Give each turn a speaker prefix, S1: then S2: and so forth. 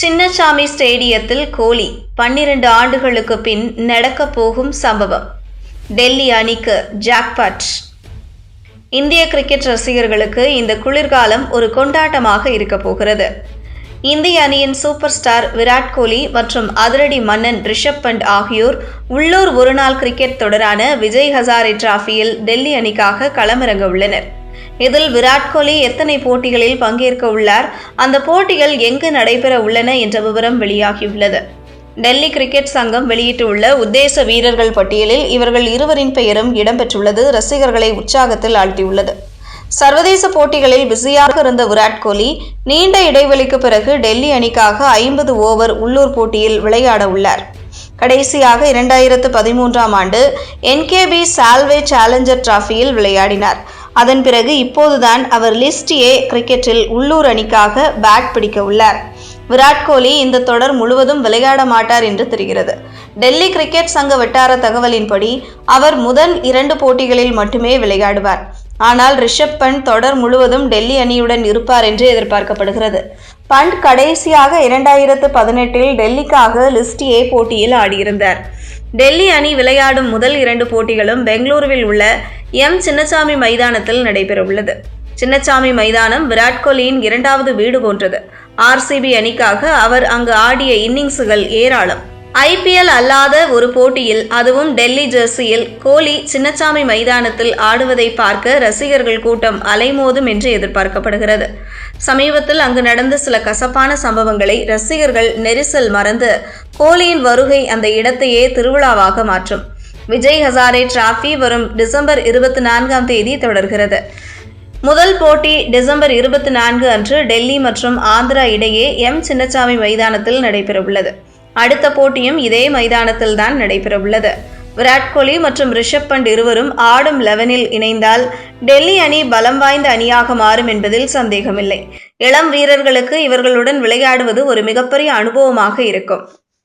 S1: சின்னசாமி ஸ்டேடியத்தில் கோலி பன்னிரண்டு ஆண்டுகளுக்கு பின் நடக்கப் போகும் சம்பவம். டெல்லி அணிக்கு ஜாக்பாட். இந்திய கிரிக்கெட் ரசிகர்களுக்கு இந்த குளிர்காலம் ஒரு கொண்டாட்டமாக இருக்கப் போகிறது. இந்திய அணியின் சூப்பர் ஸ்டார் விராட் கோலி மற்றும் அதிரடி மன்னன் ரிஷப் பண்ட் ஆகியோர் உள்ளூர் ஒருநாள் கிரிக்கெட் தொடரான விஜய் ஹசாரே டிராஃபியில் டெல்லி அணிக்காக களமிறங்க உள்ளனர். இதில் விராட் கோலி எத்தனை போட்டிகளில் பங்கேற்க உள்ளார்? அந்த போட்டிகள் எங்கு நடைபெற உள்ளன என்ற விவரம் வெளியாகியுள்ளது. டெல்லி கிரிக்கெட் சங்கம் வெளியிட்டுள்ள உத்தேச வீரர்கள் பட்டியலில் இவர்கள் இருவரின் பெயரும் இடம்பெற்றுள்ளது ரசிகர்களை உற்சாகத்தில் ஆழ்த்தியுள்ளது. சர்வதேச போட்டிகளில் பிஸியாக இருந்த விராட் கோலி நீண்ட இடைவெளிக்கு பிறகு டெல்லி அணிக்காக ஐம்பது ஓவர் உள்ளூர் போட்டியில் விளையாட உள்ளார். கடைசியாக இரண்டாயிரத்து பதிமூன்றாம் ஆண்டு என்கேபி சால்வே சேலஞ்சர் டிராஃபியில் விளையாடினார். அதன் பிறகு இப்போதுதான் அவர் லிஸ்ட் ஏ கிரிக்கெட்டில் உள்ளூர் அணிக்காக பேட் பிடிக்க உள்ளார். விராட் கோலி இந்த தொடர் முழுவதும் விளையாட மாட்டார் என்று தெரிகிறது. டெல்லி கிரிக்கெட் சங்க வட்டார தகவலின்படி அவர் முதல் இரண்டு போட்டிகளில் மட்டுமே விளையாடுவார். ஆனால் ரிஷப் பண்ட் தொடர் முழுவதும் டெல்லி அணியுடன் இருப்பார் என்று எதிர்பார்க்கப்படுகிறது. பண்ட் கடைசியாக இரண்டாயிரத்து பதினெட்டில் டெல்லிக்காக லிஸ்ட் ஏ போட்டியில் ஆடியிருந்தார். டெல்லி அணி விளையாடும் முதல் இரண்டு போட்டிகளும் பெங்களூருவில் உள்ள எம் சின்னசாமி மைதானத்தில் நடைபெறவுள்ளது. சின்னசாமி மைதானம் விராட் கோலியின் இரண்டாவது வீடு போன்றது. ஆர்சிபி அணிக்காக அவர் அங்கு ஆடிய இன்னிங்ஸுகள் ஏராளம். ஐபிஎல் அல்லாத ஒரு போட்டியில் அதுவும் டெல்லி ஜெர்சியில் கோலி சின்னசாமி மைதானத்தில் ஆடுவதை பார்க்க ரசிகர்கள் கூட்டம் அலைமோதும் என்று எதிர்பார்க்கப்படுகிறது. சமீபத்தில் அங்கு நடந்த சில கசப்பான சம்பவங்களை ரசிகர்கள் நெரிசல் மறந்து கோலியின் வருகை அந்த இடத்தையே திருவிழாவாக மாற்றும். விஜய் ஹசாரே டிராஃபி வரும் டிசம்பர் இருபத்தி நான்காம் தேதி தொடர்கிறது. முதல் போட்டி டிசம்பர் இருபத்தி நான்கு அன்று டெல்லி மற்றும் ஆந்திரா இடையே எம் சின்னசாமி மைதானத்தில் நடைபெறவுள்ளது. அடுத்த போட்டியும் இதே மைதானத்தில் தான் நடைபெறவுள்ளது. விராட் கோலி மற்றும் ரிஷப் பண்ட் இருவரும் ஆடும் லெவனில் இணைந்தால் டெல்லி அணி பலம் வாய்ந்த அணியாக மாறும் என்பதில் சந்தேகமில்லை. இளம் வீரர்களுக்கு இவர்களுடன் விளையாடுவது ஒரு மிகப்பெரிய அனுபவமாக இருக்கும்.